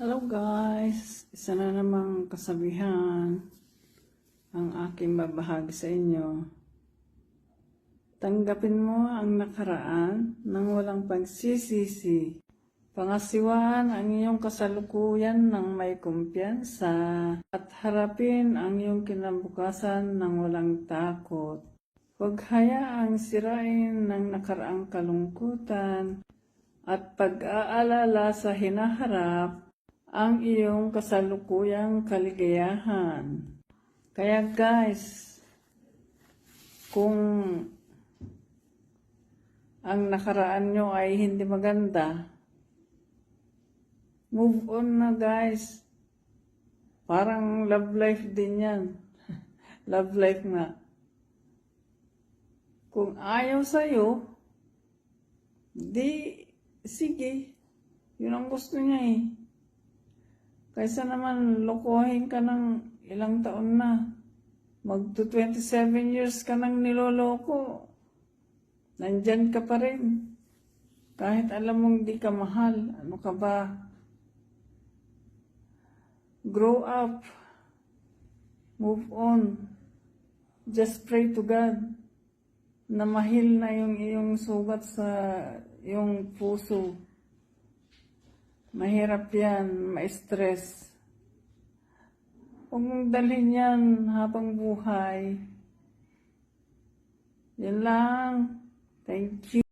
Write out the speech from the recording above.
Hello guys! Isa na namang kasabihan ang aking babahagi sa inyo. Tanggapin mo ang nakaraan nang walang pagsisisi. Pangasiwaan ang iyong kasalukuyan ng may kumpiyansa at harapin ang iyong kinabukasan ng walang takot. Huwag hayaang sirain ng nakaraang kalungkutan at pag-aalala sa hinaharap ang iyong kasalukuyang kaligayahan. Kaya guys, kung ang nakaraan nyo ay hindi maganda, move on na guys. Parang love life din yan. love life nga. Kung ayaw sa'yo, di, sige. Yun ang gusto niya eh. Kaysa naman lokohin ka ng ilang taon na. Magto 27 years ka nang niloloko. Nandyan ka pa rin. Kahit alam mong di ka mahal. Ano ka ba? Grow up. Move on. Just pray to God na mahil na yung iyong sugat sa iyong puso. Mahirap yan, ma-stress. Huwag dalhin yan habang buhay. Yan lang. Thank you.